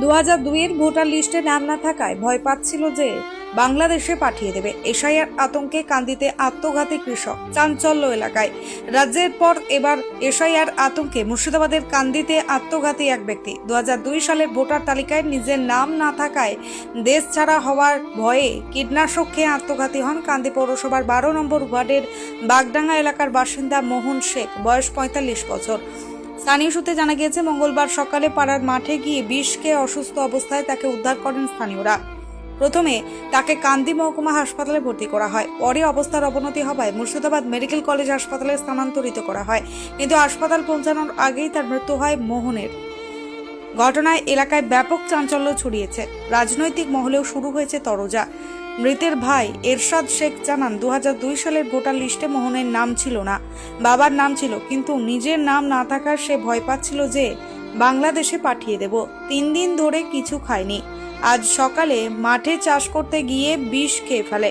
দু হাজার দুইয়ের ভোটার লিস্টে নাম না থাকায় ভয় পাচ্ছিল যে বাংলাদেশে পাঠিয়ে দেবে। এশাইয়ার আতঙ্কে কান্দিতে আত্মঘাতী কৃষক চাঞ্চল্য এলাকায়। রাজ্যের পর এবার এশাইয়ার আতঙ্কে মুর্শিদাবাদের কান্দিতে আত্মঘাতী এক ব্যক্তি। দু হাজার দুই সালের ভোটার তালিকায় নিজের নাম না থাকায় দেশ ছাড়া হওয়ার ভয়ে কীটনাশক খেয়ে আত্মঘাতী হন কান্দি পৌরসভার বারো নম্বর ওয়ার্ডের বাগডাঙ্গা এলাকার বাসিন্দা মোহন শেখ, বয়স পঁয়তাল্লিশ বছর। স্থানীয় সূত্রে জানা গিয়েছে, মঙ্গলবার সকালে পাড়ার মাঠে গিয়ে বিষকে অসুস্থ অবস্থায় তাকে উদ্ধার করেন স্থানীয়রা। প্রথমে তাকে কান্দি মহকুমা হাসপাতালে ভর্তি করা হয়। পরে অবস্থার অবনতি হওয়ায় মুর্শিদাবাদ মেডিকেল কলেজ হাসপাতালে স্থানান্তরিত করা হয়। কিন্তু হাসপাতাল পৌঁছানোর আগেই তার মৃত্যু হয় মোহনের। ঘটনায় এলাকায় ব্যাপক চাঞ্চল্য ছড়িয়েছে। রাজনৈতিক মহলেও শুরু হয়েছে তরজা। মৃতের ভাই এরশাদ শেখ জানান দু সালের ভোটার লিস্টে মোহনের নাম ছিল না, বাবার নাম ছিল, কিন্তু নিজের নাম না থাকার সে ভয় পাচ্ছিল যে বাংলাদেশে পাঠিয়ে দেব। তিন দিন ধরে কিছু খায়নি। আজ সকালে মাঠে চাষ করতে গিয়ে বিষ খেয়ে ফেলে।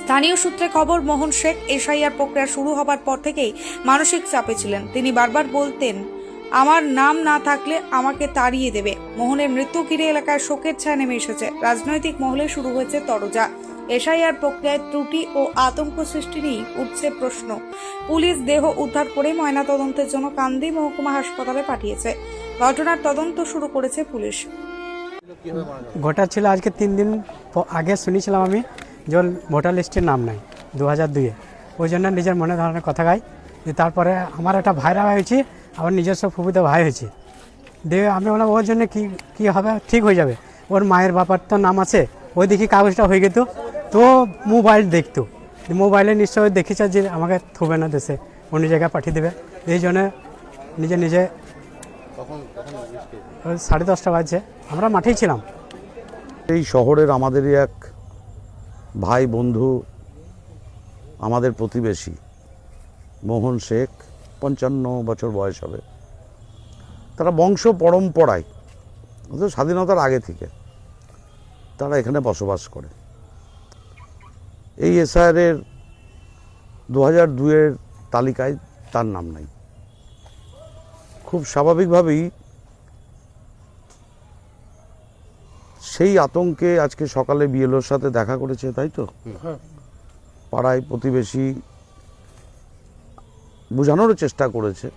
স্থানীয় সূত্রে খবর, মোহন শেখ এসআইআর প্রক্রিয়া শুরু হবার পর থেকেই মানসিক চাপে ছিলেন। তিনি বারবার বলতেন আমার নাম না থাকলে আমাকে তাড়িয়ে দেবে। মোহনের মৃত্যু ঘিরে এলাকায় শোকের ছায়া নেমে এসেছে। রাজনৈতিক মহলে শুরু হয়েছে তরজা। এসআইআর প্রক্রিয়ায় ত্রুটি ও আতঙ্ক সৃষ্টি নিয়ে উঠছে প্রশ্ন। পুলিশ দেহ উদ্ধার করে ময়নাতদন্তের জন্য কান্দি মহকুমা হাসপাতালে পাঠিয়েছে। ঘটনার তদন্ত শুরু করেছে পুলিশ। গোটা ছিল আজকে তিন দিন আগে শুনেছিলাম আমি যে ভোটার লিস্টের নাম নাই দু হাজার দুইয়ে। ওই জন্য নিজের মনে ধরনের কথা গাই যে তারপরে আমার একটা ভাইরা হয়েছে আমার নিজস্ব ফুফুতে ভাই হয়েছে। দিয়ে আমি বললাম ওর জন্য কি কি হবে? ঠিক হয়ে যাবে। ওর মায়ের বাবার তো নাম আছে। ওই দেখি কাগজটা হয়ে যেত তো মোবাইল দেখতো। মোবাইলে নিশ্চয়ই দেখেছে যে আমাকে থুবে না দেশে। অন্য জায়গায় পাঠিয়ে দেবে। এই জন্য নিজে নিজে ওই সাড়ে দশটা বাজছে। আমরা মাঠেই ছিলাম। এই শহরের আমাদেরই এক ভাই বন্ধু আমাদের প্রতিবেশী মোহন শেখ। পঞ্চান্ন বছর বয়স হবে। তারা বংশ পরম্পরায় স্বাধীনতার আগে থেকে তারা এখানে বসবাস করে। এই এসআইআরের দু হাজার দুয়ের তালিকায় তার নাম নাই। খুব স্বাভাবিকভাবেই সেই আতঙ্কে আজকে সকালে বিএলওর সাথে দেখা করেছে তাই তো? পাড়ায় প্রতিবেশী বোঝানোর চেষ্টা করেছে।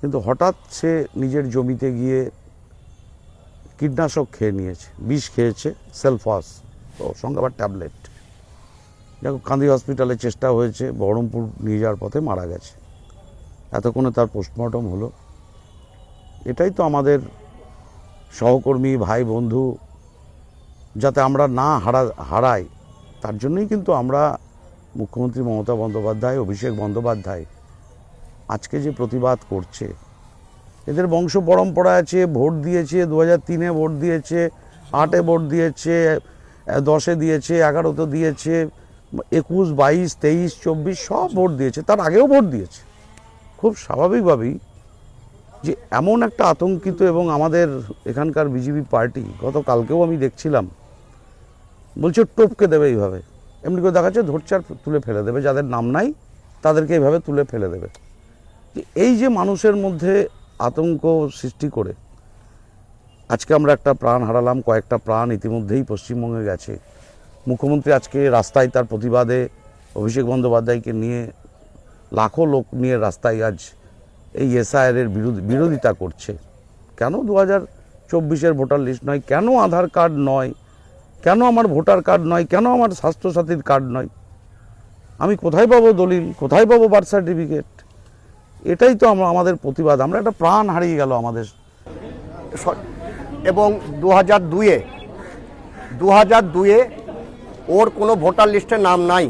কিন্তু হঠাৎ সে নিজের জমিতে গিয়ে কীটনাশক খেয়ে নিয়েছে, বিষ খেয়েছে, সেলফাস, তো সঙ্গে আবার ট্যাবলেট। দেখো, কান্দি হসপিটালে চেষ্টা হয়েছে, বহরমপুর নিয়ে যাওয়ার পথে মারা গেছে। এতক্ষণে তার পোস্টমর্টম হলো। এটাই তো আমাদের সহকর্মী, ভাই, বন্ধু, যাতে আমরা না হারা, হারাই, তার জন্যই কিন্তু আমরা মুখ্যমন্ত্রী মমতা বন্দ্যোপাধ্যায়, অভিষেক বন্দ্যোপাধ্যায় আজকে যে প্রতিবাদ করছে, এদের বংশ পরম্পরা আছে, ভোট দিয়েছে দু হাজার তিনে ভোট দিয়েছে, আটে ভোট দিয়েছে দশে দিয়েছে, এগারোতে দিয়েছে, একুশ, বাইশ, তেইশ, চব্বিশ সব ভোট দিয়েছে, তার আগেও ভোট দিয়েছে। খুব স্বাভাবিকভাবেই যে এমন একটা আতঙ্কিত এবং আমাদের এখানকার বিজেপি পার্টি, গতকালকেও আমি দেখছিলাম, বলছে টপকে দেবে এইভাবে। এমনি করে দেখাচ্ছে, ধরছে আর তুলে ফেলে দেবে। যাদের নাম নাই, তাদেরকে এইভাবে তুলে ফেলে দেবে। এই যে মানুষের মধ্যে আতঙ্ক সৃষ্টি করে, আজকে আমরা একটা প্রাণ হারালাম, কয়েকটা প্রাণ ইতিমধ্যেই পশ্চিমবঙ্গে গেছে। মুখ্যমন্ত্রী আজকে রাস্তায় তার প্রতিবাদে অভিষেক বন্দ্যোপাধ্যায়কে নিয়ে লাখো লোক নিয়ে রাস্তায় আজ এই এসআইআরের বিরোধিতা করছে। কেন দু হাজার চব্বিশের ভোটার লিস্ট নয়? কেন আধার কার্ড নয়? কেন আমার ভোটার কার্ড নয়? কেন আমার স্বাস্থ্যসাথীর কার্ড নয়? আমি কোথায় পাবো দলিল? কোথায় পাবো বার্থ সার্টিফিকেট? এটাই তো আমরা আমাদের প্রতিবাদ। আমরা একটা প্রাণ হারিয়ে গেল আমাদের। এবং দু হাজার দুয়ে দু হাজার দুয়ে ওর কোনো ভোটার লিস্টে নাম নাই।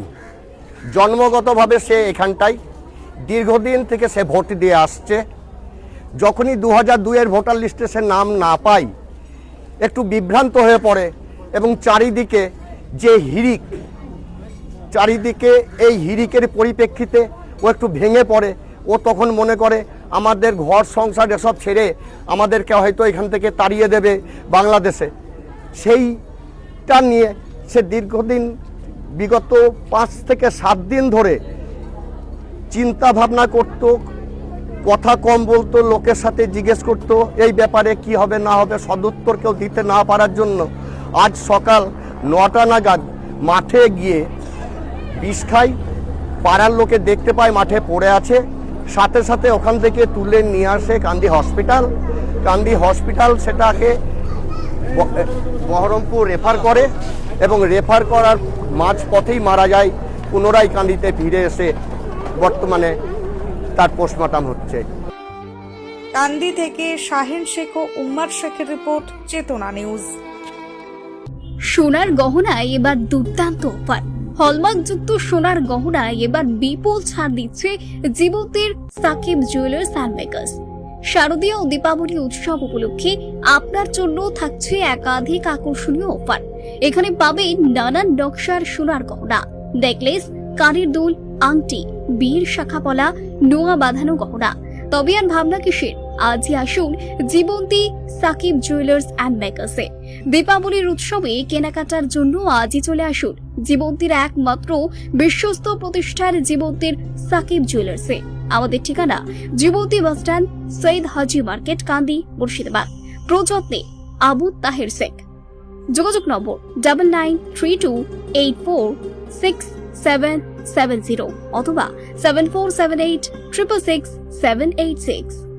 জন্মগতভাবে সে এখানটায় দীর্ঘদিন থেকে সে ভোট দিয়ে আসছে। যখনই দু হাজার দুয়ের ভোটার লিস্টে সে নাম না পায় একটু বিভ্রান্ত হয়ে পড়ে। এবং চারিদিকে যে হিরিক, চারিদিকে এই হিরিকের পরিপ্রেক্ষিতে ও একটু ভেঙে পড়ে। ও তখন মনে করে, আমাদের ঘর সংসার এসব ছেড়ে আমাদেরকে হয়তো এখান থেকে তাড়িয়ে দেবে বাংলাদেশে। সেইটা নিয়ে সে দীর্ঘদিন, বিগত পাঁচ থেকে সাত দিন ধরে চিন্তা ভাবনা করত, কথা কম বলতো, লোকের সাথে জিজ্ঞেস করতো, এই ব্যাপারে কি হবে, না হবে, সদুত্তর কেউ দিতে না পারার জন্য আজ সকাল নটা নাগাদ মাঠে গিয়ে বিষ খাই। পাড়ার লোকে দেখতে পায় মাঠে পড়ে আছে। সাথে সাথে ওখান থেকে তুলে নিয়ে আসে কান্দি হসপিটাল। কান্দি হসপিটাল সেটাকে বহরমপুর রেফার করে এবং রেফার করার মাঝ পথেই মারা যায়। পুনরায় কান্দিতে ফিরে এসে বর্তমানে তার পোস্টমর্টম হচ্ছে। কান্দি থেকে শাহিন শেখ ও উম্মার শেখের রিপোর্ট, চেতনা নিউজ। সোনার গহনায় এবার দুর্দান্ত অফার। হলমার্কযুক্ত সোনার গহনায় এবার বিপুল ছাড় দিচ্ছে জীবতের সাকিব জুয়েলার্স অ্যান্ড মেকার্স শারদীয় দীপাবলি উৎসব উপলক্ষে আপনার জন্য থাকছে একাধিক আকর্ষণীয় অফার। এখানে পাবেন নানান নকশার সোনার গহনা, নেকলেস, কানের দুল, আংটি, বীর শাখাপলা, নোয়া বাঁধানো গহনা। তবে আর ভাবনা কিসের? আজই আসুন জীবন্তী সাকিব জুয়েলার্স অ্যান্ড মেকার্সে দীপাবলির উৎসবে কেনাকাটার জন্য আজই চলে আসুন। জীবন্তীর একমাত্র বিশ্বস্ত প্রতিষ্ঠান জীবন্তীর সাকিব জুয়েলার্সে আমাদের ঠিকানা Jibanti bus stand Syed Haji market, Kandi, Murshidabad. প্রযত্নে Abu Taher Sheikh. যোগাযোগ number double nine three two eight four six seven seven zero অথবা seven four seven eight triple six seven eight six